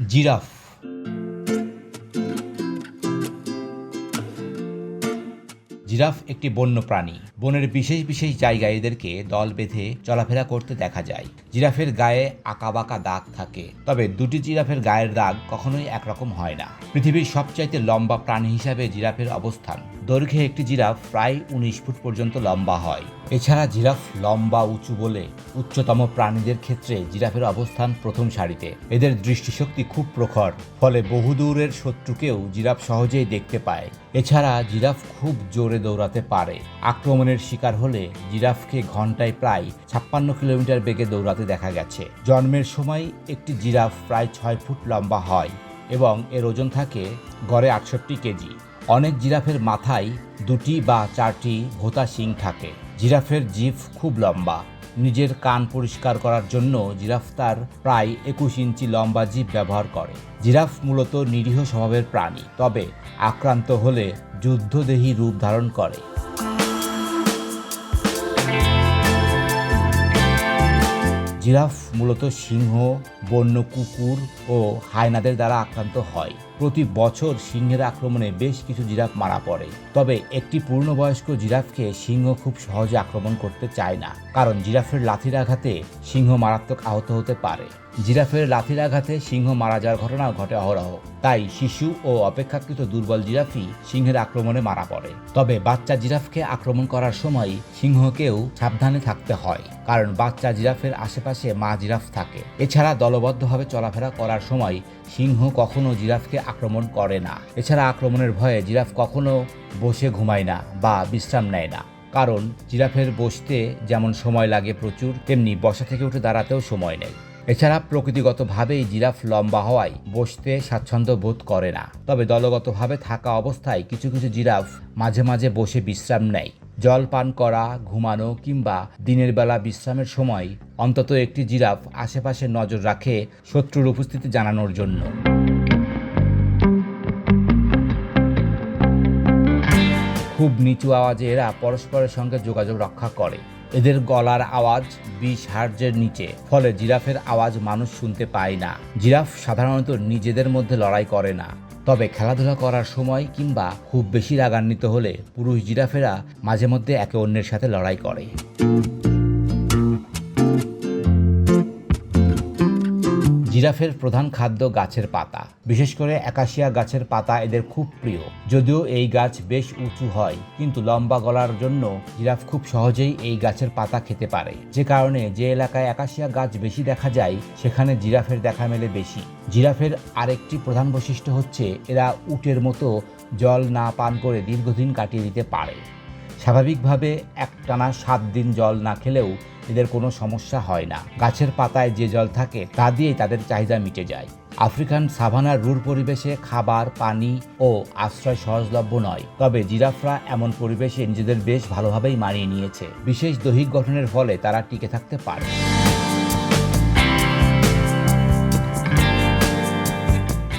Giraffe. Giraffe একটি বন্য প্রাণী। বনের বিশেষ বিশেষ জায়গায় এদেরকে দল বেঁধে চলাফেরা করতে দেখা যায়। জিরাফের গায়ে আঁকাবাঁকা দাগ থাকে, তবে দুটি জিরাফের গায়ের দাগ কখনোই একরকম হয় না। পৃথিবীর সবচাইতে লম্বা প্রাণী হিসাবে জিরাফের অবস্থান। দৈর্ঘ্যে একটি জিরাফ প্রায় উনিশ ফুট পর্যন্ত লম্বা হয়। এছাড়া জিরাফ লম্বা, উঁচু বলে উচ্চতম প্রাণীদের ক্ষেত্রে জিরাফের অবস্থান প্রথম সারিতে। এদের দৃষ্টিশক্তি খুব প্রখর, ফলে বহুদূরের শত্রুকেও জিরাফ সহজেই দেখতে পায়। এছাড়া জিরাফ খুব জোরে দৌড়াতে পারে। আক্রমণের শিকার হলে জিরাফকে ঘন্টায় প্রায় ছাপ্পান্ন কিলোমিটার বেগে দৌড়াতে দেখা গেছে। জন্মের সময় একটি জিরাফ প্রায় ছয় ফুট লম্বা হয় এবং এর ওজন থাকে গড়ে আটষট্টি কেজি। অনেক জিরাফের মাথায় দুটি বা চারটি ভোতা শিং থাকে। জিরাফের জিভ খুব লম্বা। নিজের কান পরিষ্কার করার জন্য জিরাফ তার প্রায় একুশ ইঞ্চি লম্বা জিভ ব্যবহার করে। জিরাফ মূলত নিরীহ স্বভাবের প্রাণী, তবে আক্রান্ত হলে যুদ্ধদেহী রূপ ধারণ করে। জিরাফ মূলত সিংহ, বন্য কুকুর ও হায়নাদের দ্বারা আক্রান্ত হয়। প্রতি বছর সিংহের আক্রমণে বেশ কিছু জিরাফ মারা পড়ে। তবে একটি পূর্ণবয়স্ক জিরাফকে সিংহ খুব সহজে আক্রমণ করতে চায় না, কারণ জিরাফের লাথির আঘাতে সিংহ মারাত্মক আহত হতে পারে। জিরাফের লাথির আঘাতে সিংহ মারা যাওয়ার ঘটনাও ঘটে অহরহ, তাই শিশু ও অপেক্ষাকৃত দুর্বল জিরাফই সিংহের আক্রমণে মারা পড়ে। তবে বাচ্চা জিরাফকে আক্রমণ করার সময় সিংহকেও সাবধানে থাকতে হয়, কারণ বাচ্চা জিরাফের আশেপাশে মা জিরাফ থাকে। এছাড়া দলবদ্ধভাবে চলাফেরা করার সময় সিংহ কখনো জিরাফকে আক্রমণ করে না। এছাড়া আক্রমণের ভয়ে জিরাফ কখনো বসে ঘুমায় না বা বিশ্রাম নেয় না। কারণ জিরাফের বসতে যেমন সময় লাগে প্রচুর, তেমনি বসা থেকে উঠে দাঁড়াতেও সময় নেই। এছাড়া প্রকৃতিগতভাবেই জিরাফ লম্বা হওয়ায় বসতে স্বাচ্ছন্দ্য বোধ করে না। তবে দলগতভাবে থাকা অবস্থায় কিছু কিছু জিরাফ মাঝে মাঝে বসে বিশ্রাম নেয়। জল পান করা, ঘুমানো কিংবা দিনের বেলা বিশ্রামের সময় অন্তত একটি জিরাফ আশেপাশে নজর রাখে শত্রুর উপস্থিতি জানানোর জন্য। খুব নিচু আওয়াজে এরা পরস্পরের সঙ্গে যোগাযোগ রক্ষা করে। এদের গলার আওয়াজ বিশ হার্জের নিচে, ফলে জিরাফের আওয়াজ মানুষ শুনতে পায় না। জিরাফ সাধারণত নিজেদের মধ্যে লড়াই করে না। তবে খেলাধুলা করার সময় কিংবা খুব বেশি রাগান্বিত হলে পুরুষ জিরাফেরা মাঝে মধ্যে একে অন্যের সাথে লড়াই করে। জিরাফের প্রধান খাদ্য গাছের পাতা। বিশেষ করে একাশিয়া গাছের পাতা এদের খুব প্রিয়। যদিও এই গাছ বেশ উঁচু হয়, কিন্তু লম্বা গলার জন্য জিরাফ খুব সহজেই এই গাছের পাতা খেতে পারে। যে কারণে যে এলাকায় একাশিয়া গাছ বেশি দেখা যায়, সেখানে জিরাফের দেখা মেলে বেশি। জিরাফের আরেকটি প্রধান বৈশিষ্ট্য হচ্ছে, এরা উটের মতো জল না পান করে দীর্ঘদিন কাটিয়ে দিতে পারে। স্বাভাবিকভাবে একটানা সাত দিন জল না খেলেও এদের কোনো সমস্যা হয় না। গাছের পাতায় যে জল থাকে, তা দিয়েই তাদের চাহিদা মিটে যায়। আফ্রিকান সাভানার রুর পরিবেশে খাবার, পানি ও আশ্রয় সহজলভ্য নয়। তবে জিরাফরা এমন পরিবেশে নিজেদের বেশ ভালোভাবেই মানিয়ে নিয়েছে। বিশেষ দৈহিক গঠনের ফলে তারা টিকে থাকতে পারে।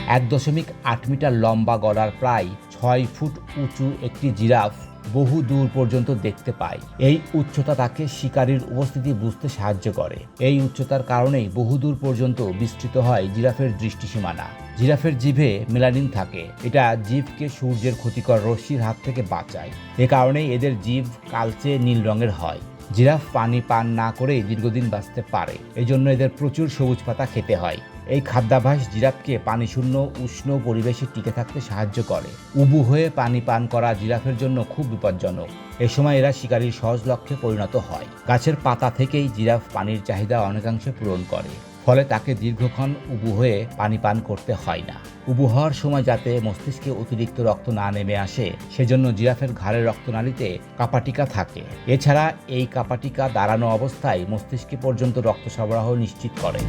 এক দশমিক আট মিটার লম্বা গড়ার প্রায় ছয় ফুট উঁচু একটি জিরাফ বহু দূর পর্যন্ত দেখতে পায়। এই উচ্চতা তাকে শিকারীর উপস্থিতি বুঝতে সাহায্য করে। এই উচ্চতার কারণেই বহুদূর পর্যন্ত বিস্তৃত হয় জিরাফের দৃষ্টিসীমানা। জিরাফের জিভে মেলানিন থাকে। এটা জিভকে সূর্যের ক্ষতিকর রশ্মির হাত থেকে বাঁচায়। এ কারণেই এদের জিভ কালচে নীল রঙের হয়। জিরাফ পানি পান না করেই দীর্ঘদিন বাঁচতে পারে। এই জন্য এদের প্রচুর সবুজ পাতা খেতে হয়। এই খাদ্যাভ্যাস জিরাফকে পানিশূন্য, উষ্ণ পরিবেশে টিকে থাকতে সাহায্য করে। উবু হয়ে পানি পান করা জিরাফের জন্য খুব বিপজ্জনক। এ সময় এরা শিকারীর সহজ লক্ষ্যে পরিণত হয়। গাছের পাতা থেকেই জিরাফ পানির চাহিদা অনেকাংশে পূরণ করে। ফলে তাকে দীর্ঘক্ষণ উবু হয়ে পানি পান করতে হয় না। উবু হওয়ার সময় যাতে মস্তিষ্কে অতিরিক্ত রক্ত না নেমে আসে, সেজন্য জিরাফের ঘাড়ের রক্তনালীতে কাপাটিকা থাকে। এছাড়া এই কাপাটিকা দাঁড়ানো অবস্থায় মস্তিষ্কে পর্যন্ত রক্ত সরবরাহ নিশ্চিত করে।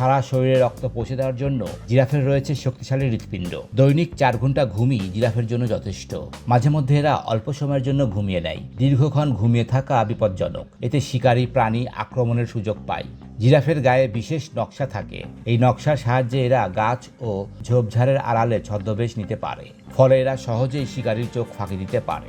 সারা শরীরে রক্ত পৌঁছে দেওয়ার জন্য জিরাফের রয়েছে শক্তিশালী হৃৎপিণ্ড। দৈনিক চার ঘণ্টা ঘুমই জিরাফের জন্য যথেষ্ট। মাঝে মধ্যে এরা অল্প সময়ের জন্য ঘুমিয়ে নেয়। দীর্ঘক্ষণ ঘুমিয়ে থাকা বিপজ্জনক। এতে শিকারী, প্রাণী আক্রমণের সুযোগ পায়। জিরাফের গায়ে বিশেষ নকশা থাকে। এই নকশার সাহায্যে এরা গাছ ও ঝোপঝাড়ের আড়ালে ছদ্মবেশ নিতে পারে। ফলে এরা সহজেই শিকারীর চোখ ফাঁকি দিতে পারে।